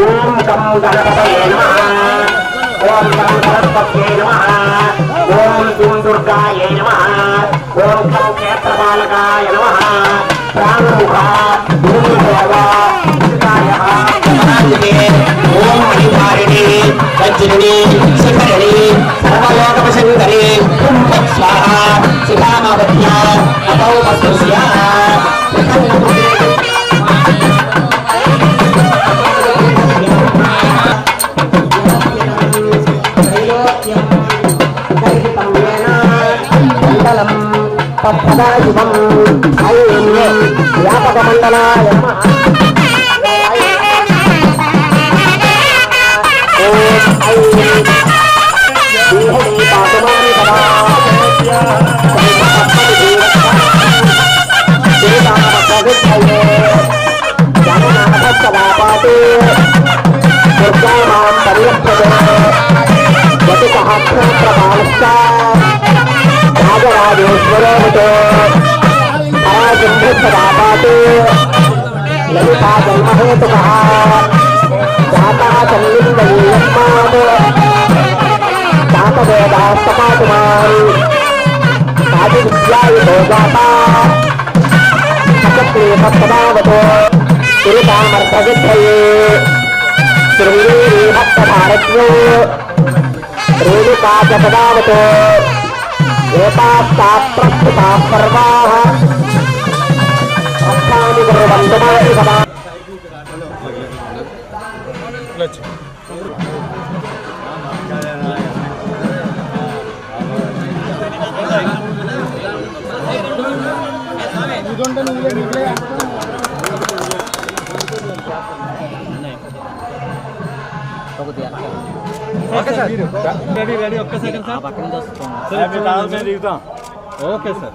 ఓం కం గణపతయే నమః ఓం కం సరస్వత్యై నమః ఓం దుం దుర్గాయై నమః ఓం కం క్షేత్రపాలకాయ ప్రాణముఖ ఓం వజ్రిణి శిఖరిణి సర్వలోకపశంకరి స్వాహ శిఖామవత్య అపౌ సదా పాటు దుర్గా మాం పరిరక్షతే యతి సహస్ర ప్రభావశ్చ రాజరాజేశ్వరోతో పరాజంభుసదా పాటు లలితా జన్మహేతుక జాతా సన్నిందయస్మాత్ జాతవేదాస్తపాతు మాం సాధు విద్యాయుతో జాతా సకత్రీభక్తదావతో తిరుతామర్ధవిద్యయే శృంగేరీ భక్తభారత్యో రేణుకా చ రెడీ రెడీ ఒక్క second sir okay sir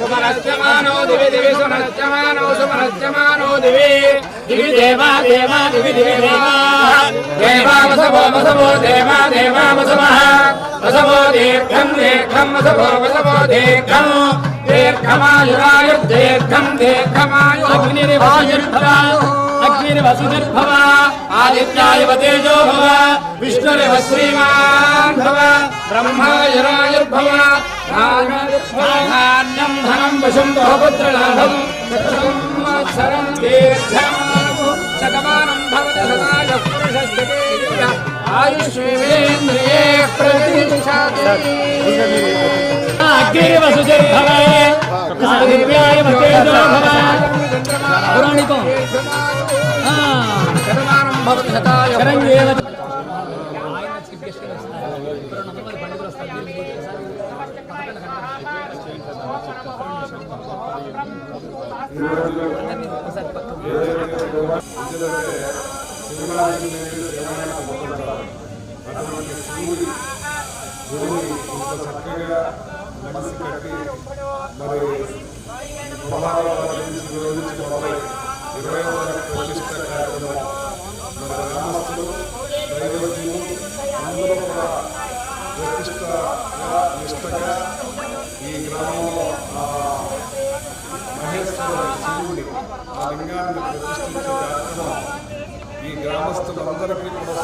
సుమనస్యమానో దివి దివి సుమనస్యమానో సుమనస్యమానో దివి దివి దేవా దేవా దివి దివి దేవా దేవా వసవో వసవో దేవా దేవా వసవః వసవో దీర్ఘం దీర్ఘం వసవో వసవో దీర్ఘం దీర్ఘమాయురాయుర్దీర్ఘం దీర్ఘమాయు वसिधर्भव आदित्यायव तेजो भव विष्णुरिव श्रीमान् भव ब्रह्माय रायुर्भव धान्यम् धनम् वशम् बहुपुत्रलाभम् संवत्सरम् दीर्घम् सकमानम् भवति सदाय पुरुषस्य आयुष्वेन्द्रिये प्रतिष्ठाग्रेवसुतिर्भव आदित्याय तेजो भव। पुराणिको భవతి గుడిని ఇంత చక్కగా మనసు కట్టి మరి పదహారవ నుంచి ఇరవై ప్రతిష్ట కార్యక్రమం మరి గ్రామస్తులు దైవజ్ఞులు అందరూ కూడా ప్రతిష్ట నిష్టగా ఈ గ్రామంలో ఆ శివుడి ఆ లింగాన్ని ప్రతిష్ఠించే కార్యక్రమం ఈ గ్రామస్తులందరికీ కూడా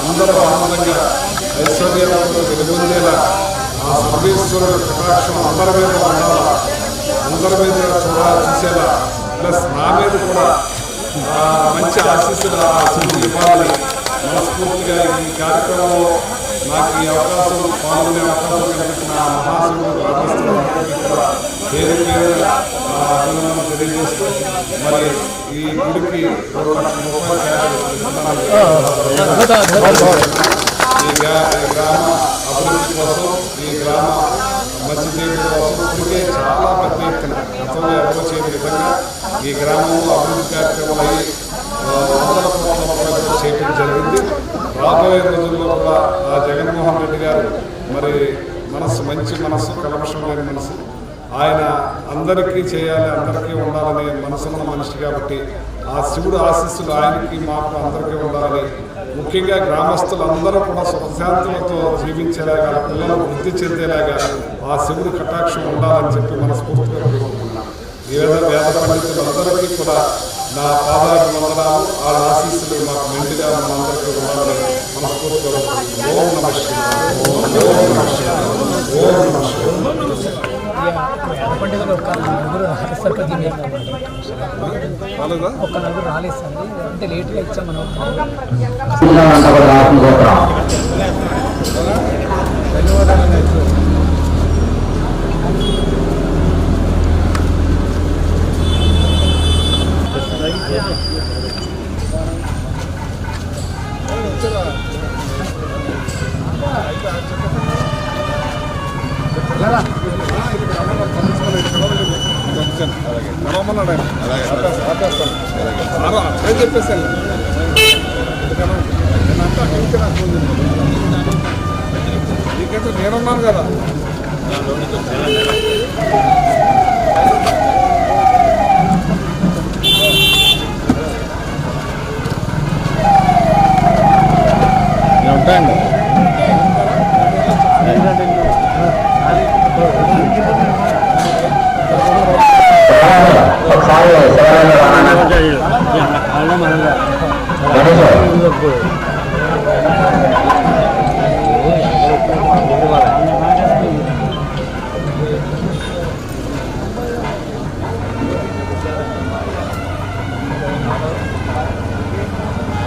అందరూ ఆనందంగా వెలుగొందేలా ఆ సర్వేశ్వరుడు కటాక్షం అందరి మీద ఉండాలా అందరి మీద చూడాలా చూసేలా ప్లస్ నా మీద కూడా ఆ మంచి ఆశీస్సులు ఆ ఇవ్వాలని మనస్ఫూర్తిగా ఈ కార్యక్రమంలో నాకు ఈ అవకాశం పాల్గొనే అవకాశం కల్పించిన మహాశివుడు గ్రామస్తులందరికీ కూడా పేరు పేరు తెలియజేస్తూ మరి ఈ గుడికి రెండు లక్షల రూపాయలు ఈ గ్రామ అభివృద్ధి కోసం ఈ గ్రామ మంచి కోసం చాలా పెద్ద ఎత్తున ఈ గ్రామంలో అభివృద్ధి కార్యక్రమాలు అయ్యి వందల కోట్ల చేయడం జరిగింది. రాబోయే రోజుల్లో కూడా ఆ జగన్మోహన్ రెడ్డి గారు మరి మనసు మంచి మనసు కలమషం లేని మనసు ఆయన అందరికీ చేయాలి అందరికీ ఉండాలనే మనసున్న మనిషి కాబట్టి ఆ శివుడు ఆశీస్సులు ఆయనకి మాకు అందరికీ ఉండాలని ముఖ్యంగా గ్రామస్తులందరూ కూడా సుఖశాంతులతో జీవించేలాగా పిల్లలు వృద్ధి చెందేలాగా ఆ శివుడు కటాక్షం ఉండాలని చెప్పి మనస్ఫూర్తిగా కోరుకుంటున్నాను ఈ వేద వేద పండితులందరికీ కూడా నా పాదాభివందనాలు ఆ ఆశీస్సులు మాకు మెండుగా మనందరికీ ఉండాలని మనస్ఫూర్తిగా ఓం నమ ఓం నమ ఓం నమ చెప్పేసాను నీకంటే నేనున్నాను కదా ఉంటాయండి ఒకసారి గణేష్